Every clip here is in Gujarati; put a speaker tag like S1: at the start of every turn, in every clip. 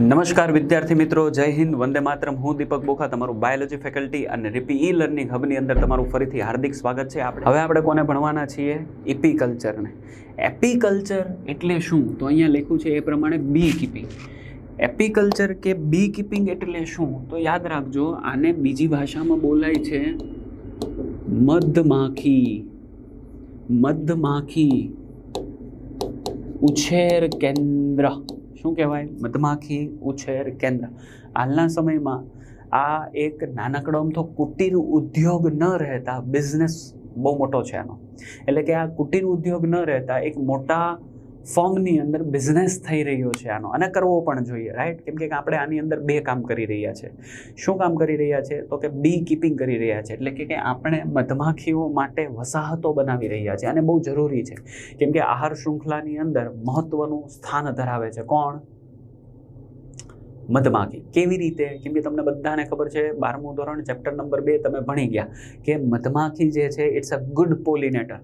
S1: નમસ્કાર વિદ્યાર્થી મિત્રો, જય હિન્દ, વંદે માતરમ. હું દીપક બોખા, તમારું બાયોલોજી ફેકલ્ટી અને રીપી ઈ લર્નિંગ હબની અંદર તમારું ફરીથી હાર્દિક સ્વાગત છે. આપણે હવે આપણે કોને ભણવાના છીએ? એપીકલ્ચરને. એપીકલ્ચર એટલે શું? તો અહીંયા લખ્યું છે એ પ્રમાણે બી કીપિંગ એપીકલ્ચર કે બી કીપિંગ એટલે શું? તો યાદ રાખજો, આને બીજી ભાષામાં બોલાય છે મધમાખી. મધમાખી ઉછેર કેન્દ્ર. શું કહેવાય? મધમાખી ઉછેર કેન્દ્ર. હાલના સમયમાં આ એક નાનકડો તો કુટીર ઉદ્યોગ ન રહેતા બિઝનેસ બહુ મોટો છે આનો. એટલે કે આ કુટીર ઉદ્યોગ ન રહેતા એક મોટા ફોર્મની અંદર બિઝનેસ થઈ રહ્યો છે આનો અને કરવો પણ જોઈએ રાઈટ કેમ કે આપણે આની અંદર બે કામ કરી રહ્યા છે. શું કામ કરી રહ્યા છે? તો કે બી કીપિંગ કરી રહ્યા છે. એટલે કે આપણે મધમાખીઓ માટે વસાહતો બનાવી રહ્યા છે. અને બહુ જરૂરી છે. કેમ કે આહાર શૃંખલાની અંદર મહત્વનું સ્થાન ધરાવે છે. કોણ? મધમાખી. કેવી રીતે? કેમ કે તમને બધાને ખબર છે, બારમું ધોરણ ચેપ્ટર નંબર બે તમે ભણી ગયા કે મધમાખી જે છે ઇટ્સ અ ગુડ પોલિનેટર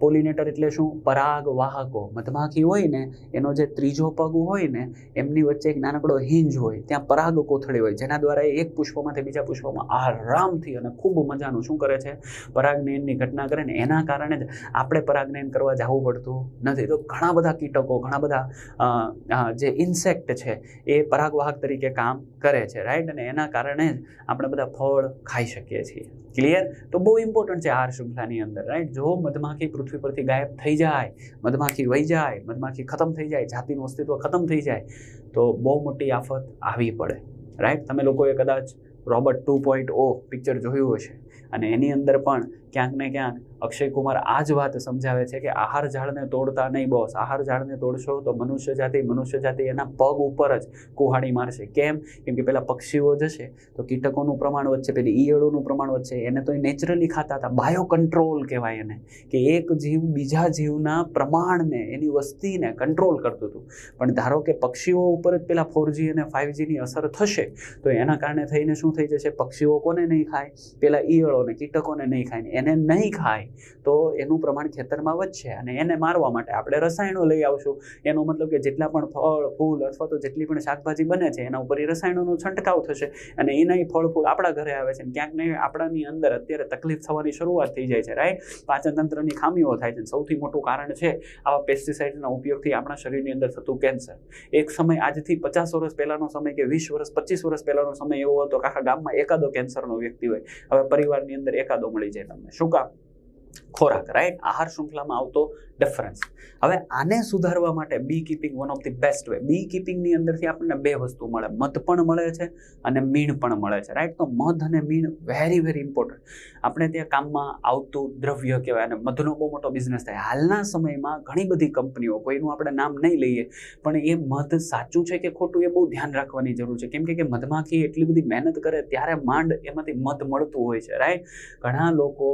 S1: પોલિનેટર એટલે શું? પરાગ વાહકો. મધમાખી હોય ને, એનો જે ત્રીજો પગ હોય ને, એમની વચ્ચે એક નાનકડો હિંજ હોય. ત્યાં પરાગ કોથળી હોય, જેના દ્વારા એ એક પુષ્પમાંથી બીજા પુષ્પમાં આરામથી અને ખૂબ મજાનું શું કરે છે? પરાગનયનની ઘટના કરે ને, એના કારણે જ આપણે પરાગનયન કરવા જવું પડતું નથી. તો ઘણા બધા કીટકો, ઘણા બધા જે ઇન્સેક્ટ છે, એ પરાગવાહક તરીકે કામ કરે છે રાઈટ અને એના કારણે જ આપણે બધા ફળ ખાઈ શકીએ છીએ. ક્લિયર તો બહુ ઇમ્પોર્ટન્ટ છે આહાર શૃંખલાની અંદર રાઈટ જો મધમાખી પૃથ્વી પરથી ગાયબ થઈ જાય, મધમાખી વહી જાય, મધમાખી ખતમ થઈ જાય, જાતિનું અસ્તિત્વ ખતમ થઈ જાય, તો બહુ મોટી આફત આવી પડે. રાઈટ તમે લોકોએ કદાચ robot two point o picture જોયું હશે અને એની અંદર પણ ક્યાંક ને ક્યાંક અક્ષય કુમાર આ જ વાત સમજાવે છે કે આહાર ઝાડને તોડતા નહીં બોસ આહાર ઝાડને તોડશો તો મનુષ્ય જાતિ મનુષ્ય જાતિ એના પગ ઉપર જ કુહાડી મારશે. કેમ? કેમ કે પેલા પક્ષીઓ જશે તો કીટકોનું પ્રમાણ વધશે, પેલી ઈયળોનું પ્રમાણ વધશે. એને તો નેચરલી ખાતા હતા. બાયો કંટ્રોલ કહેવાય એને. કે એક જીવ બીજા જીવના પ્રમાણને, એની વસ્તીને કંટ્રોલ કરતું હતું. પણ ધારો કે પક્ષીઓ ઉપર જ પેલા ફોરજી અને ફાઇવજીની અસર થશે, તો એના કારણે થઈને શું થઈ જશે? પક્ષીઓ કોને નહીં ખાય? પેલા ઈયળોને, કીટકોને નહીં ખાય. એને નહીં ખાય, તો એનું પ્રમાણ ખેતરમાં વધશે અને એને મારવા માટે આપણે રસાયણો લઈ આવશું. એનો મતલબ કે જેટલા પણ ફળ, ફૂલ અથવા તો જેટલી પણ શાકભાજી બને છે, એના ઉપર રસાયણોનો છંટકાવ થશે અને એના ફળ, ફૂલ આપણા ઘરે આવે છે ક્યાંક ને આપણાની અંદર અત્યારે તકલીફ થવાની શરૂઆત થઈ જાય છે રાઈટ પાચનતંત્રની ખામીઓ થાય છે સૌથી મોટું કારણ છે આવા પેસ્ટિસાઇડના ઉપયોગથી આપણા શરીરની અંદર થતું કેન્સર. એક સમય આજથી પચાસ વર્ષ પહેલાંનો સમય કે વીસ વર્ષ, પચીસ વર્ષ પહેલાંનો સમય એવો હતો કે આખા ગામમાં એકાદો કેન્સરનો વ્યક્તિ હોય. હવે પરિવારની અંદર એકાદો મળી જાય તમને. શું કામ ખોરાક રાઈટ આહાર શૃંખલામાં આવતો ડિફરન્સ હવે આને સુધારવા માટે beekeeping one of the best way bee કીપિંગની અંદરથી આપણને બે વસ્તુ મળે. મધ પણ મળે છે અને મીણ પણ મળે છે રાઈટ તો મધ અને મીણ વેરી વેરી ઇમ્પોર્ટન્ટ આપણે ત્યાં કામમાં આવતું દ્રવ્ય કહેવાય અને મધનો બહુ મોટો બિઝનેસ થાય. હાલના સમયમાં ઘણી બધી કંપનીઓ, કોઈનું આપણે નામ નહીં લઈએ, પણ એ મધ સાચું છે કે ખોટું એ બહુ ધ્યાન રાખવાની જરૂર છે. કેમ કે મધમાખી એટલી બધી મહેનત કરે, ત્યારે માંડ એમાંથી મધ મળતું હોય છે રાઈટ ઘણા લોકો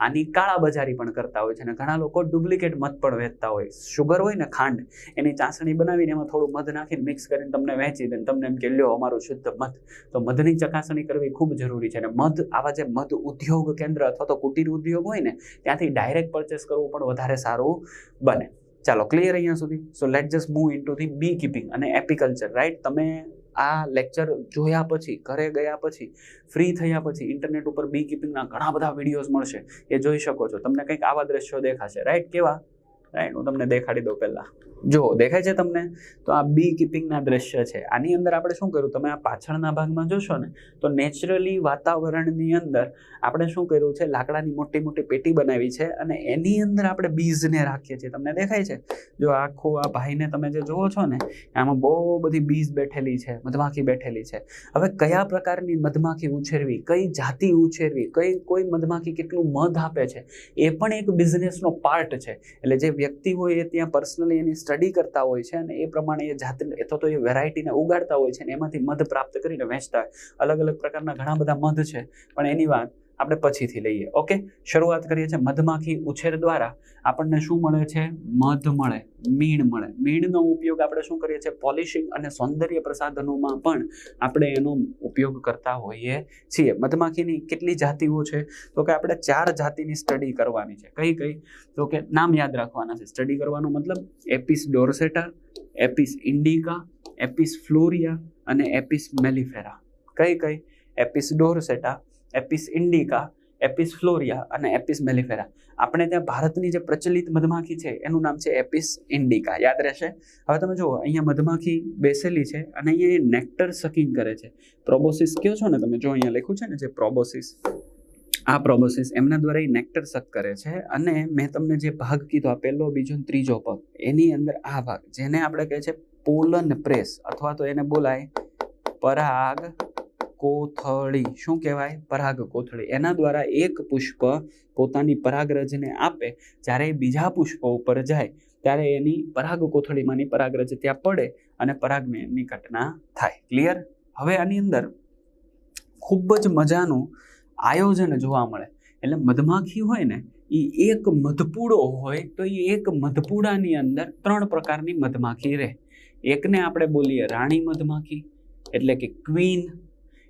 S1: આની કાળા બજારી પણ કરતા હોય છે અને ઘણા લોકો ડુપ્લિકેટ મધ પણ વેચતા હોય. શુગર હોય ને ખાંડ, એની ચાસણી બનાવીને એમાં થોડું મધ નાખીને મિક્સ કરીને તમને વહેંચી દે તમને એમ કે, લ્યો, અમારું શુદ્ધ મધ. તો મધની ચકાસણી કરવી ખૂબ જરૂરી છે અને મધ, આવા જે મધ ઉદ્યોગ કેન્દ્ર અથવા તો કુટીર ઉદ્યોગ હોય ને, ત્યાંથી ડાયરેક્ટ પરચેસ કરવું પણ વધારે સારું બને. ચાલો ક્લિયર અહીંયા સુધી. So let just move into the beekeeping અને એપિકલ્ચર રાઈટ તમે આ લેક્ચર જોયા પછી, ઘરે ગયા પછી ફ્રી થયા પછી ઇન્ટરનેટ ઉપર બી કીપિંગના ઘણા બધા વિડીયોઝ મળશે. એ જોઈ શકો છો. તમને કંઈક આવા દ્રશ્યો દેખાશે. રાઈટ કેવા? રાઈટ હું તમને દેખાડી દઉં પહેલાં. જો, દેખાય છે તમને? તો આ બી કીપિંગના દ્રશ્ય છે. આની અંદર આપણે શું કર્યું? તમે આ પાછળના ભાગમાં જોશો ને, તો નેચરલી વાતાવરણની અંદર આપણે શું કર્યું છે? લાકડાની મોટી મોટી પેટી બનાવી છે અને એની અંદર આપણે બીજને રાખીએ છીએ. તમને દેખાય છે? જો, આખું આ ભાઈને તમે જે જુઓ છો ને, આમાં બહુ બધી બીજ બેઠેલી છે, મધમાખી બેઠેલી છે. હવે કયા પ્રકારની મધમાખી ઉછેરવી? કઈ જાતિ ઉછેરવી? કઈ કોઈ મધમાખી કેટલું મધ આપે છે? એ પણ એક બિઝનેસનો પાર્ટ છે. એટલે જે વ્યક્તિ હોય એ ત્યાં પર્સનલી એની સ્ટડી કરતા હોય છે અને એ પ્રમાણે એ જાત અથવા તો એ વેરાયટીને ઉગાડતા હોય છે અને એમાંથી મધ પ્રાપ્ત કરીને વેચતા હોય. અલગ અલગ પ્રકારના ઘણા બધા મધ છે, પણ એની વાત આપણે પછીથી લઈએ. ઓકે શરૂઆત કરીએ છીએ મધમાખી ઉછેર દ્વારા. આપણને શું મળે છે? મધ મળે, મીણ મળે. મીણનો ઉપયોગ આપણે શું કરીએ છીએ? પોલિશિંગ અને સૌંદર્ય પ્રસાધનોમાં પણ આપણે એનો ઉપયોગ કરતા હોઈએ છીએ. મધમાખીની કેટલી જાતિઓ છે? તો કે આપણે ચાર જાતિની સ્ટડી કરવાની છે. કઈ કઈ? તો કે નામ યાદ રાખવાના છે. સ્ટડી કરવાનો મતલબ એપિસ ડોરસેટા એપિસ ઇન્ડિકા એપિસ ફ્લોરિયા અને એપિસ મેલિફેરા કઈ કઈ? એપિસ ડોર્સેટા એપિસ ઇન્ડિકા, એપિસ ફ્લોરિયા અને એપિસ મેલિફેરા. આપણે ત્યાં ભારતની જે પ્રચલિત મધમાખી છે, એનું નામ છે એપિસ ઇન્ડિકા. યાદ રહેશે? હવે તમે જુઓ, અહીંયા મધમાખી બેસેલી છે અને અહીંયા એ નેક્ટર સકિંગ કરે છે. પ્રોબોસિસ કયો છો ને તમે? જો અહીંયા લખ્યું છે ને જે પ્રોબોસિસ, આ પ્રોબોસિસ એમના દ્વારા એ નેક્ટર સક કરે છે અને મેં તમને જે ભાગ કીધો, આ પહેલો, બીજો ત્રીજો પગ એની અંદર આ ભાગ, જેને આપણે કહે છે પોલન પ્રેસ, અથવા તો એને બોલાય પરાગ કોથળી. શું કહેવાય? પરાગ કોથળી. એના દ્વારા એક પુષ્પ પોતાની પરાગરજને આપે. જ્યારે બીજા પુષ્પ ઉપર જાય, ત્યારે એની પરાગ કોથળીમાંની પરાગરજ ત્યાં પડે અને પરાગની ઘટના થાય. ક્લિયર હવે આની અંદર ખૂબ જ મજાનું આયોજન જોવા મળે. એટલે મધમાખી હોય ને, એ એક મધપૂડો હોય, તો એ એક મધપૂડાની અંદર ત્રણ પ્રકારની મધમાખી રહે. એકને આપણે બોલીએ રાણી મધમાખી, એટલે કે ક્વીન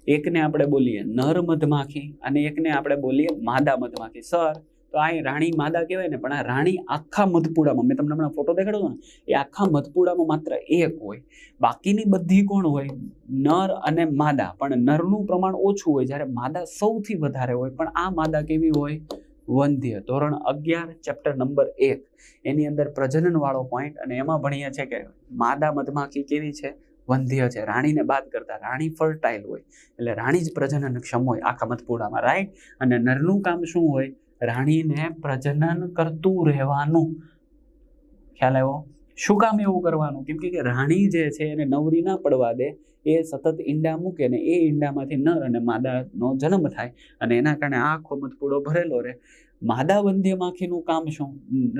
S1: એકને આપણે બોલીએ નર મધમાખી અને એકને આપણે બોલીએ માદા મધમાખી. સર, તો આ રાણી માદા કહેવાય ને, પણ આ રાણી આખા મધપુડામાં, મેં તમને હમણાં ફોટો દેખાડ્યો ને, એ આખા મધપુડામાં માત્ર એક હોય. બાકીની બધી કોણ હોય? નર અને માદા. પણ નરનું પ્રમાણ ઓછું હોય, જ્યારે માદા સૌથી વધારે હોય. પણ આ માદા કેવી હોય? વંધ્ય. ધોરણ અગિયાર, ચેપ્ટર નંબર એક. એની અંદર પ્રજનન વાળો પોઈન્ટ અને એમાં ભણીએ છે કે માદા મધમાખી કેવી છે? વંધ્ય છે. રાણીને બાદ કરતા રાણી ફર્ટાઇલ હોય, એટલે રાણી જ પ્રજનન ક્ષમ હોય આખા મધપૂડામાં રાઈટ અને નરનું કામ શું હોય? રાણીને પ્રજનન કરતું રહેવાનું. ખ્યાલ આવ્યો? શું કામ એવું કરવાનું? કેમ કે રાણી જે છે એને નવરી ના પડવા દે, એ સતત ઈંડા મૂકે ને એ ઈંડામાંથી નર અને માદાનો જન્મ થાય અને એના કારણે આખો મધપૂડો ભરેલો રહે. માદા વંધ્ય માખીનું કામ શું?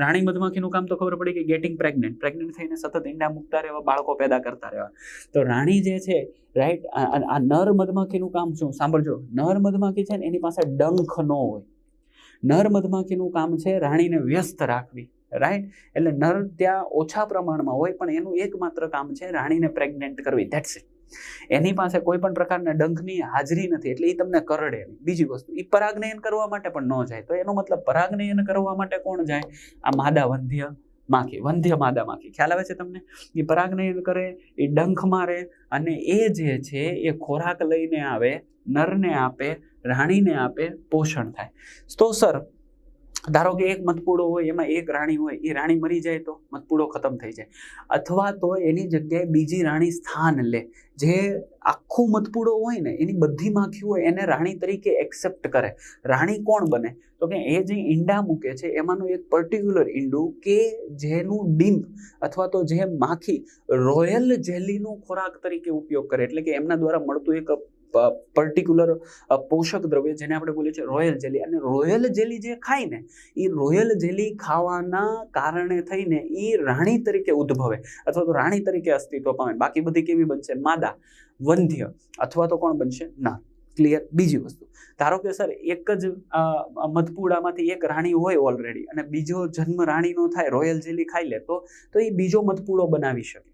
S1: રાણી મધમાખીનું કામ તો ખબર પડી કે ગેટિંગ પ્રેગ્નેન્ટ પ્રેગ્નેન્ટ થઈને સતત ઈંડા મૂકતા રહેવા, બાળકો પેદા કરતા રહેવા. તો રાણી જે છે રાઈટ આ નર મધમાખીનું કામ શું? સાંભળજો. નર મધમાખી છે ને એની પાસે ડંખ ન હોય. નર મધમાખીનું કામ છે રાણીને વ્યસ્ત રાખવી રાઈટ એટલે નર ત્યાં ઓછા પ્રમાણમાં હોય, પણ એનું એકમાત્ર કામ છે રાણીને પ્રેગ્નેન્ટ કરવી. ધેટ્સ ઇટ એની પાસે કોઈ પણ પ્રકારના ડંખની હાજરી નથી, એટલે એ તમને કરડે નહીં. બીજી વસ્તુ એ પરાગનયન કરવા માટે પણ ન જાય. તો એનો મતલબ પરાગનયન કરવા માટે કોણ જાય? આ માદા વંધ્ય માખી, વંધ્ય માદા માખી. ખ્યાલ આવે છે તમને? એ પરાગનયન કરે એ ડંખ મારે અને એ જે છે, એ ખોરાક લઈને આવે, નરને આપે, રાણીને આપે, પોષણ થાય. તો સર ધારો કે એક મતપૂડો હોય, એમાં એક રાણી હોય, એ રાણી મરી જાય તો મતપૂડો ખતમ થઈ જાય. અથવા તો એની જગ્યાએ બીજી રાણી સ્થાન લે. જે આખું મતપૂડો હોય ને, એની બધી માખી હોય, એને રાણી તરીકે એક્સેપ્ટ કરે. રાણી કોણ બને? તો કે એ જે ઈંડા મૂકે છે, એમાંનું એક પર્ટિક્યુલર ઈંડું કે જેનું ડીમ્પ અથવા તો જે માખી રોયલ જેલીનું ખોરાક તરીકે ઉપયોગ કરે. એટલે કે એમના દ્વારા મળતું એક પર્ટિક્યુલર પોષક દ્રવ્ય જેને આપણે બોલીએ છીએ રોયલ જેલી. અને રોયલ જેલી જે ખાય ને એ રોયલ જેલી ખાવાના કારણે થઈને એ રાણી તરીકે ઉદ્ભવે. અથવા તો રાણી તરીકે અસ્તિત્વ પામે. બાકી બધી કેવી બનશે? માદા, વંધ્ય, અથવા તો કોણ બનશે? ના ક્લિયર બીજી વસ્તુ. ધારો કે સર, એક જ મધપુડામાંથી એક રાણી હોય ઓલરેડી અને બીજો જન્મ રાણીનો થાય, રોયલ જેલી ખાઈ લે, તો તો એ બીજો મધપુડો બનાવી શકે.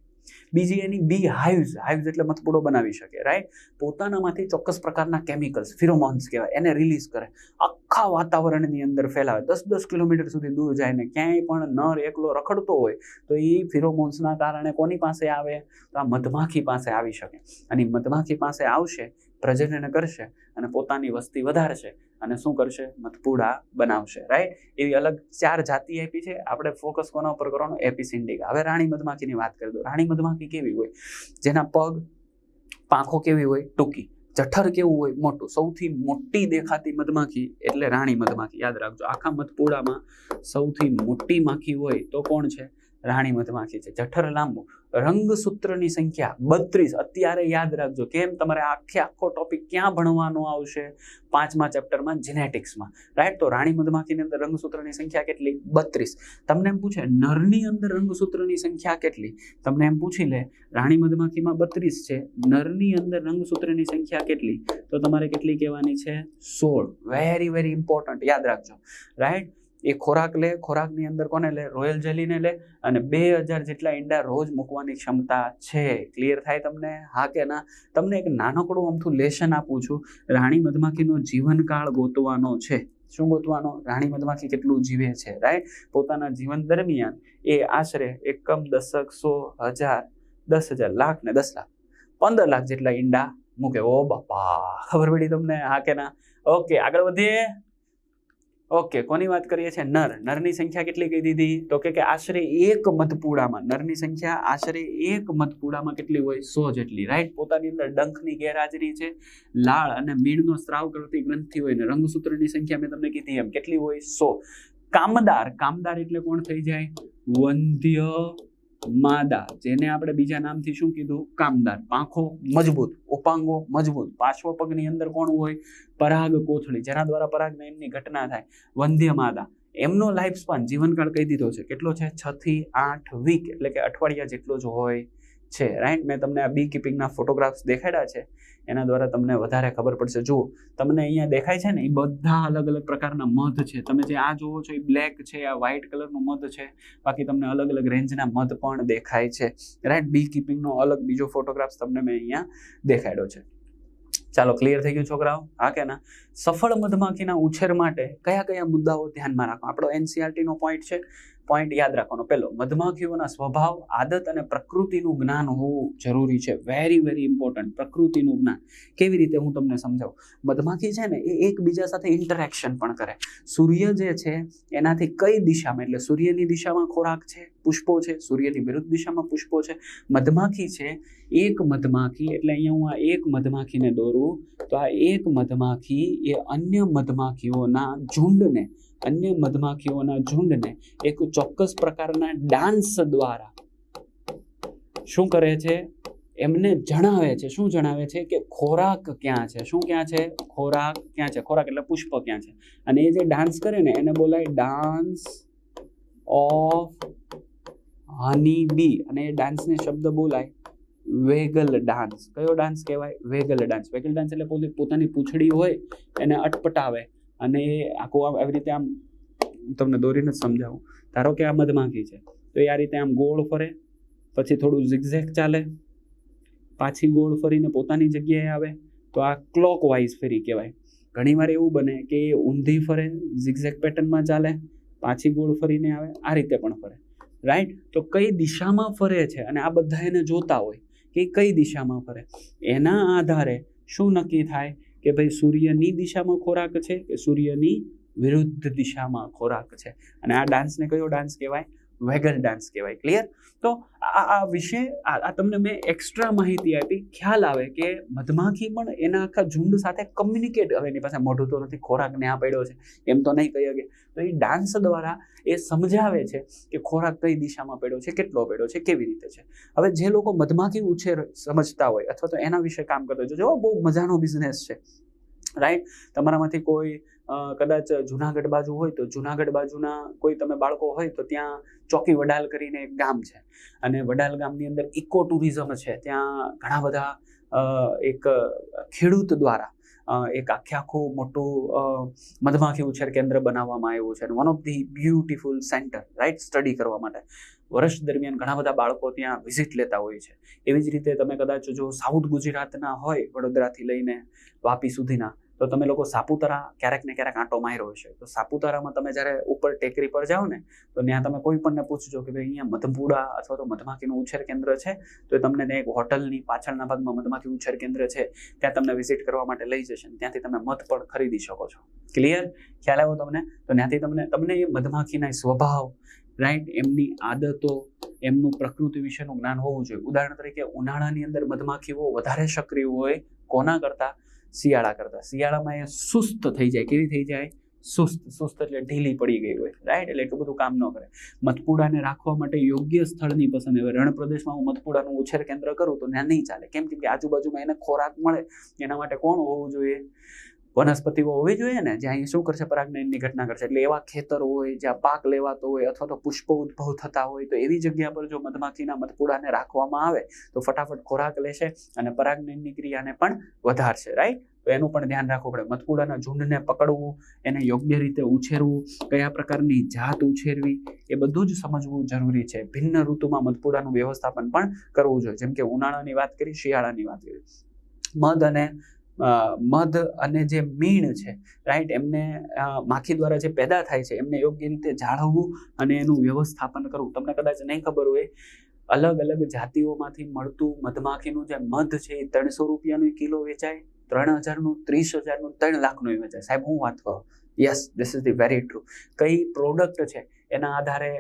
S1: બીજી એની બી હાઇવ્સ હાઇવ્સ એટલે મધપૂડો બનાવી શકે રાઈટ પોતાનામાંથી ચોક્કસ પ્રકારના કેમિકલ્સ ફિરોમોન્સ કહેવાય, એને રિલીઝ કરે. આખા વાતાવરણની અંદર ફેલાવે. દસ દસ કિલોમીટર સુધી દૂર જાય ને ક્યાંય પણ નર એકલો રખડતો હોય, તો એ ફિરોમોન્સના કારણે કોની પાસે આવે? તો આ મધમાખી પાસે આવી શકે. અને મધમાખી પાસે આવશે પ્રજનન કરશે અને પોતાની વસ્તી વધારશે. અને શું કરશે? મધપુડા બનાવશે રાઈટ એવી અલગ ચાર જાતિ આપી છે. આપણે ફોકસ કોના ઉપર કરવાનું? એપિસિન્ડિકા હવે રાણી મધમાખીની વાત કરી દો રાણી મધમાખી કેવી હોય? જેના પગ, પાંખો કેવી હોય? ટૂંકી. જઠર કેવું હોય? મોટું. સૌથી મોટી દેખાતી મધમાખી એટલે રાણી મધમાખી. યાદ રાખજો, આખા મધપુડામાં સૌથી મોટી માખી હોય તો કોણ છે? રાણી મધમાખી છે. જઠર લાંબુ. રંગસૂત્રની સંખ્યા બત્રીસ. અત્યારે યાદ રાખજો, કેમ તમારે આખે આખો ટોપિક ક્યાં ભણવાનો આવશે? પાંચમા ચેપ્ટરમાં જીનેટિક્સમાં રાઈટ તો રાણી મધમાખીની અંદર રંગસૂત્રની સંખ્યા કેટલી? બત્રીસ. તમને એમ પૂછે, નરની અંદર રંગસૂત્રની સંખ્યા કેટલી? તમને એમ પૂછી લે, રાણી મધમાખીમાં બત્રીસ છે. નરની અંદર રંગસૂત્રની સંખ્યા કેટલી? તો તમારે કેટલી કહેવાની છે? સોળ. વેરી વેરી ઇમ્પોર્ટન્ટ યાદ રાખજો. રાઈટ એ ખોરાક લે, ખોરાકની અંદર કોને લે? રોયલ જેલીને લે અને બે હજાર જેટલા ઈંડા રોજ મૂકવાની ક્ષમતા છે. ક્લિયર થાય તમને? હા કે ના? તમને એક નાનકડું અમથું લેશન આપું છું. રાણી મધમાખીનો જીવનકાળ ગોતવાનો છે. શું ગોતવાનો? રાણી મધમાખી કેટલું જીવે છે રાઈટ પોતાના જીવન દરમિયાન એ આશરે એકમ દશક સો હજાર, દસ હજાર લાખ ને દસ લાખ, પંદર લાખ જેટલા ઈંડા મૂકે. ઓ બાપા! ખબર પડી તમને? હા કે ના? ઓકે આગળ વધીએ. ઓકે, કોની વાત કરીએ છીએ? નર. નરની સંખ્યા કેટલી કહી દીધી? તો કે આશરે એક મધપૂડામાં. નરની સંખ્યા આશરે એક મધપૂડામાં કેટલી હોય? સો જેટલી રાઈટ પોતાની અંદર ડંખની ગેરહાજરી છે. લાળ અને મીણનો સ્ત્રાવ કરતી ગ્રંથિ હોય ને, રંગસૂત્રની સંખ્યા મેં તમને કીધી એમ. કેટલી હોય? સો. કામદાર. કામદાર એટલે કોણ થઈ જાય? વંધ્ય માદા, જેને આપણે બીજા નામથી શું કીધું? કામદાર. પાંખો મજબૂત, ઉપાંગો મજબૂત. પાર્શ્વ પગની અંદર કોણ હોય? પરાગ કોથળી. જેના દ્વારા પરાગને એમની ઘટના થાય. વંધ્ય માદા. એમનો લાઈફ સ્પાન જીવનકાળ કહી દીધો છે. કેટલો છે? છ થી આઠ વીક એટલે કે અઠવાડિયા જેટલો જ હોય. છે રાઈટ મેં તમને આ બી કીપિંગના ફોટોગ્રાફ્સ દેખાડ્યા છે. એના દ્વારા તમને વધારે ખબર પડશે. જુઓ, તમને અહીંયા દેખાય છે ને, એ બધા અલગ અલગ પ્રકારના મધ છે. તમે જે આ જુઓ છો, એ બ્લેક છે, આ વ્હાઇટ કલરનું મધ છે. બાકી તમને અલગ અલગ રેન્જના મધ પણ દેખાય છે રાઈટ બી કીપિંગનો અલગ બીજો ફોટોગ્રાફ્સ તમને મેં અહીંયા દેખાડ્યો છે. ચાલો ક્લિયર થઈ ગયું છોકરાઓ? હા કે ના? સફળ મધમાખીના ઉછેર માટે કયા કયા મુદ્દાઓ ધ્યાનમાં રાખવા? આપણો એનસીઆરટીનો પોઈન્ટ છે. પોઈન્ટ યાદ રાખવાનો. પહેલો, મધમાખીઓના સ્વભાવ, આદત અને પ્રકૃતિનું જ્ઞાન હોવું જરૂરી છે. વેરી વેરી ઇમ્પોર્ટન્ટ પ્રકૃતિનું જ્ઞાન. કેવી રીતે હું તમને સમજાવું? મધમાખી છે ને, એ એકબીજા સાથે ઇન્ટરેક્શન પણ કરે. સૂર્ય જે છે, એનાથી કઈ દિશામાં? એટલે સૂર્યની દિશામાં ખોરાક છે, પુષ્પો છે, સૂર્યની વિરુદ્ધ દિશામાં પુષ્પો છે. મધમાખી છે, એક મધમાખી, એટલે અહીંયા હું આ એક મધમાખીને દોરું, તો આ એક મધમાખી એ અન્ય મધમાખીઓના ઝુંડને અન્ય મધમાખીઓના ઝુંડને એક ચોક્કસ પ્રકારના ડાન્સ દ્વારા શું કરે છે? એમને જણાવે છે. શું જણાવે છે કે ખોરાક ક્યાં છે? શું ક્યાં છે? ખોરાક ક્યાં છે? ખોરાક એટલે પુષ્પ ક્યાં છે? અને એ જે ડાન્સ કરે ને, એને બોલાય ડાન્સ ઓફ હની બી. અને એ ડાન્સને શબ્દ બોલાય વેગલ ડાન્સ. કયો ડાન્સ કહેવાય? વેગલ ડાન્સ. વેગલ ડાન્સ એટલે પોતે, પોતાની પૂંછડી હોય, એને અટપટાવે. અને એ આખું આમ આવી રીતે આમ તમને દોરીને જ સમજાવું. ધારો કે આ મધમાખી છે, તો એ આ રીતે આમ ગોળ ફરે, પછી થોડું ઝિગઝેગ ચાલે, પાછી ગોળ ફરીને પોતાની જગ્યાએ આવે, તો આ ક્લોક વાઇઝ ફેરી કહેવાય. ઘણીવાર એવું બને કે એ ઊંધી ફરે ઝિગઝેગ પેટર્નમાં ચાલે, પાછી ગોળ ફરીને આવે, આ રીતે પણ ફરે. રાઈટ તો કઈ દિશામાં ફરે છે અને આ બધા એને જોતા હોય કે કઈ દિશામાં ફરે? એના આધારે શું નક્કી થાય? કે ભાઈ સૂર્યની દિશામાં ખોરાક છે કે સૂર્યની વિરુદ્ધ દિશામાં ખોરાક છે? અને આ ડાન્સને કયો ડાન્સ કહેવાય? વેગલ ડાન્સ કહેવાય. ક્લિયર તો આ આ વિશે, આ તમને મેં એક્સ્ટ્રા માહિતી આપી. ખ્યાલ આવે કે મધમાખી પણ એના આખા ઝુંડ સાથે કમ્યુનિકેટ હવે એની પાસે મોઢું તો નથી ખોરાક ને આ પડ્યો છે. એમ તો નહીં કહી શકે તો એ ડાન્સ દ્વારા એ સમજાવે છે કે ખોરાક કઈ દિશામાં પડ્યો છે, કેટલો પડ્યો છે, કેવી રીતે છે. હવે જે લોકો મધમાખી ઉછેર સમજતા હોય અથવા તો એના વિશે કામ કરતા હોય જો બહુ મજાનો બિઝનેસ છે. રાઈટ તમારામાંથી કોઈ કદાચ જુનાગઢ બાજુ હોય તો જુનાગઢ બાજુના કોઈ તમે બાળકો હોય તો ત્યાં ચોકી વડાલ કરીને એક ગામ છે. અને વડાલ ગામની અંદર ઇકો ટુરિઝમ છે. ત્યાં ઘણા બધા એક ખેડૂત દ્વારા એક આખે આખું મોટું મધમાખી ઉછેર કેન્દ્ર બનાવવામાં આવ્યું છે. One of the beautiful centre right study કરવા માટે. વર્ષ દરમિયાન ઘણા બધા બાળકો ત્યાં વિઝિટ લેતા હોય છે. એવી જ રીતે તમે કદાચ જો સાઉથ ગુજરાતના હોય, વડોદરાથી લઈને વાપી સુધીના તો તમે લોકો સાપુતારા ક્યારેક ને ક્યારેક આંટો માર્યો હશે તો સાપુતારામાં તમે જ્યારે ઉપર ટેકરી પર જાઓ ને, તો ત્યાં તમે કોઈ પણને પૂછજો કે ભાઈ અહીંયા મધપુડા અથવા તો મધમાખીનું ઉછેર કેન્દ્ર છે? તો તમને એક હોટલની પાછળના ભાગમાં મધમાખી ઉછેર કેન્દ્ર છે. ત્યાં તમને વિઝિટ કરવા માટે લઈ જશે ત્યાંથી તમે મધ પણ ખરીદી શકો છો. ક્લિયર? ખ્યાલ આવ્યો તમને? તો ત્યાંથી તમને તમને એ મધમાખીના સ્વભાવ, રાઈટ, એમની આદતો, એમનું પ્રકૃતિ વિશેનું જ્ઞાન હોવું જોઈએ. ઉદાહરણ તરીકે ઉનાળાની અંદર મધમાખીઓ વધારે સક્રિય હોય કોના કરતાં? શિયાળા કરતાં. શિયાળામાં એ સુસ્ત થઈ જાય. કેવી થઈ જાય? સુસ્ત સુસ્ત એટલે ઢીલી પડી ગઈ હોય. રાઈટ એટલે એટલું બધું કામ ન કરે. મધપુડાને રાખવા માટે યોગ્ય સ્થળની પસંદ. હવે રણ પ્રદેશમાં હું મધપુડાનું ઉછેર કેન્દ્ર કરું તો ત્યાં નહીં ચાલે. કેમ કે આજુબાજુમાં એને ખોરાક મળે. એના માટે કોણ હોવું જોઈએ? વનસ્પતિઓ હોવી જોઈએ ને, જ્યાં શું કરશે? પરાગનયનની ઘટના કરશે. એટલે એવા ખેતર હોય, જ્યાં પાક લેવાતો હોય અથવા તો પુષ્પ ઉદ્ભવ થતા હોય, તો એવી જગ્યા પર જો મધમાખીના મધપુડાને રાખવામાં આવે, તો ફટાફટ ખોરાક લેશે અને પરાગનયનની ક્રિયાને પણ વધારશે રાઈટ તો એનું પણ ધ્યાન રાખવું પડે. મધપુડાના ઝુંડને પકડવું, એને યોગ્ય રીતે ઉછેરવું, કયા પ્રકારની જાત ઉછેરવી, એ બધું જ સમજવું જરૂરી છે. ભિન્ન ઋતુમાં મધપુડાનું વ્યવસ્થાપન પણ કરવું જોઈએ. જેમ કે ઉનાળાની વાત કરી, શિયાળાની વાત કરી. મધ અને મધ અને જે મીણ છે રાઈટ એમને માખી દ્વારા જે પેદા થાય છે, એમને યોગ્ય રીતે જાળવવું અને એનું વ્યવસ્થાપન કરવું. તમને કદાચ નહીં ખબર હોય, અલગ અલગ જાતિઓમાંથી મળતું મધમાખીનું જે મધ છે, એ ત્રણસો રૂપિયાનું કિલો વેચાય, ત્રણ હજારનું, ત્રીસ હજારનું, ત્રણ લાખનું વેચાય. સાહેબ, હું વાત કરું? Yes this is the very true કઈ પ્રોડક્ટ છે, એના આધારે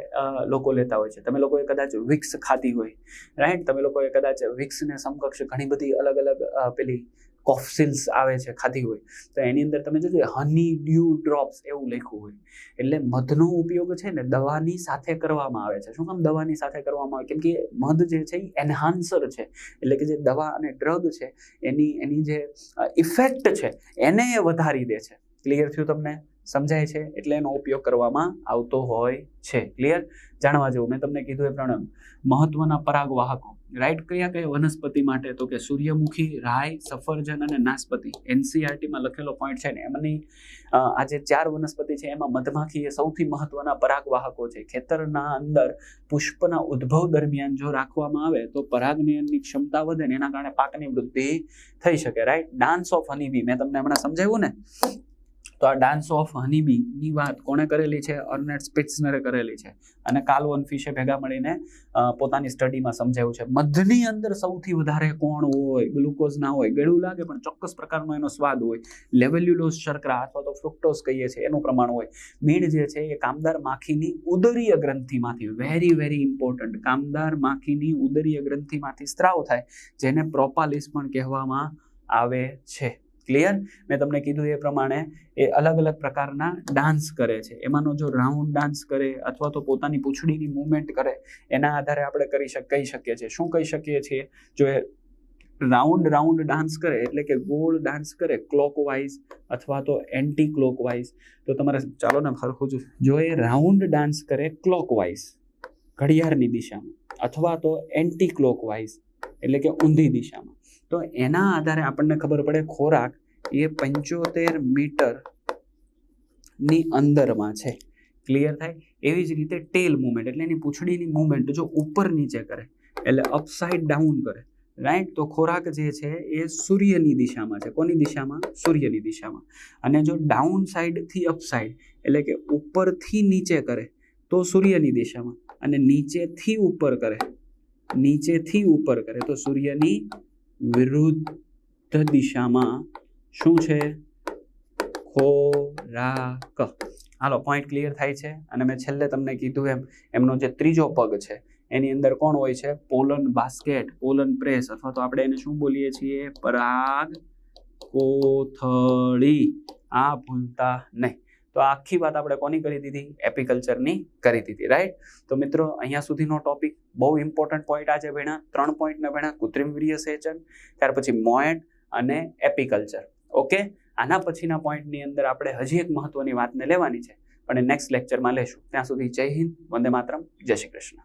S1: લોકો લેતા હોય છે. તમે લોકોએ કદાચ વિક્સ ખાધી હોય રાઈટ તમે લોકોએ કદાચ વિક્સને સમકક્ષ ઘણી બધી અલગ અલગ પેલી કોફસિલ્સ આવે છે, ખાધી હોય, તો એની અંદર તમે જોજો હની ડ્યુ ડ્રોપ્સ એવું લખ્યું હોય. એટલે મધનો ઉપયોગ છે ને દવાની સાથે કરવામાં આવે છે. શું કામ દવાની સાથે કરવામાં આવે? કેમ કે મધ જે છે એ એન્હાન્સર છે. એટલે કે જે દવા અને ડ્રગ છે, એની એની જે ઇફેક્ટ છે, એને એ વધારી દે છે. ક્લિયર થયું તમને? સમજાય છે એટલે એનો ઉપયોગ કરવામાં આવતો હોય છે. ક્લિયર જાણવા જેવું. મેં તમને કીધું એ પ્રમાણે મહત્વના પરાગવાહકો. રાઈટ કયા કયા? વનસ્પતિ માટે. તો કે સૂર્યમુખી રાય સફરજન અને નાસપતિ એનસીઆરટીમાં લખેલો પોઈન્ટ છે ને, એમની આ જે ચાર વનસ્પતિ છે. એમાં મધમાખી એ સૌથી મહત્વના પરાગવાહકો છે. ખેતરના અંદર પુષ્પના ઉદ્ભવ દરમિયાન જો રાખવામાં આવે, તો પરાગનયનની ક્ષમતા વધે ને એના કારણે પાકની વૃદ્ધિ થઈ શકે. રાઈટ ડાન્સ ઓફ હનીબી મેં તમને હમણાં સમજાવ્યું ને? તો આ ડાન્સ ઓફ હનીબી ની વાત કોણે કરેલી છે? અર્નેટ સ્પિટ્સનરે કરેલી છે. અને કાલ્વન ફિશે ભેગા મળીને પોતાની સ્ટડીમાં સમજાવ્યું છે. મધની અંદર સૌથી વધારે કોણ હોય? ગ્લુકોઝ ના હોય ગળું લાગે પણ ચોક્કસ પ્રકારનો એનો સ્વાદ હોય. લેવેલ્યુલોઝ શર્કરા અથવા તો ફ્રુક્ટોઝ કહીએ છીએ, એનું પ્રમાણ હોય. મીણ જે છે એ કામદાર માખીની ઉદરીય ગ્રંથિમાંથી વેરી વેરી ઇમ્પોર્ટન્ટ કામદાર માખીની ઉદરીય ગ્રંથિમાંથી સ્ત્રાવ થાય, જેને પ્રોપાલિસ પણ કહેવામાં આવે છે. ક્લિયર મેં તમને કીધું એ પ્રમાણે એ અલગ અલગ પ્રકારના ડાન્સ કરે છે. એમાંનો જો રાઉન્ડ ડાન્સ કરે અથવા તો પોતાની પૂંછડીની મૂવમેન્ટ કરે, એના આધારે આપણે કરી શક, કહી શકીએ છીએ. શું કહી શકીએ છીએ? જો એ રાઉન્ડ રાઉન્ડ ડાન્સ કરે, એટલે કે ગોળ ડાન્સ કરે ક્લોકવાઇઝ અથવા તો એન્ટી ક્લોકવાઇઝ તો તમારે ચાલો ને ફરખું જો એ રાઉન્ડ ડાન્સ કરે ક્લોકવાઇઝ ઘડિયાળની દિશામાં, અથવા તો એન્ટી ક્લોકવાઇઝ એટલે કે ઊંધી દિશામાં તો એના આધારે આપણને ખબર પડે ખોરાક એ પંચોતેર મીટરની અંદરમાં છે. ક્લિયર થાય? એવી જ રીતે ટેલ મુમેન્ટ એટલે એની પૂંછડીની મુમેન્ટ જો ઉપર નીચે કરે, એટલે અપસાઇડ ડાઉન કરે. રાઈટ તો ખોરાક જે છે એ સૂર્યની દિશામાં છે. કોની દિશામાં? સૂર્યની દિશામાં. અને જો ડાઉન સાઈડથી અપસાઇડ એટલે કે ઉપરથી નીચે કરે, તો સૂર્યની દિશામાં. અને નીચેથી ઉપર કરે, નીચેથી ઉપર કરે, તો સૂર્યની વિરુદ્ધ દિશામાં શું છે? ખોરાક. હાલો પોઈન્ટ ક્લિયર થાય છે? અને મેં છેલ્લે તમને કીધું એમ, એમનો જે ત્રીજો પગ છે, એની અંદર કોણ હોય છે? પોલન બાસ્કેટ, પોલન પ્રેસ, અથવા તો આપણે એને શું બોલીએ છીએ? પરાગ કોથળી. આ ભૂલતા નહીં. તો આખી વાત આપણે કોની કરી દીધી? એપિકલ્ચરની કરી દીધી રાઈટ તો મિત્રો, અહીંયા સુધીનો ટોપિક બહુ ઇમ્પોર્ટન્ટ પોઈન્ટ આજે ભણ્યા ત્રણ પોઈન્ટને ભણ્યા કૃત્રિમ વીર્ય સેચન, ત્યાર પછી મોએડ અને એપિકલ્ચર ઓકે આના પછીના પોઈન્ટની અંદર આપણે હજી એક મહત્વની વાતને લેવાની છે, પણ નેક્સ્ટ લેક્ચરમાં લેશું. ત્યાં સુધી જય હિન્દ, વંદે માતરમ, જય શ્રી કૃષ્ણ.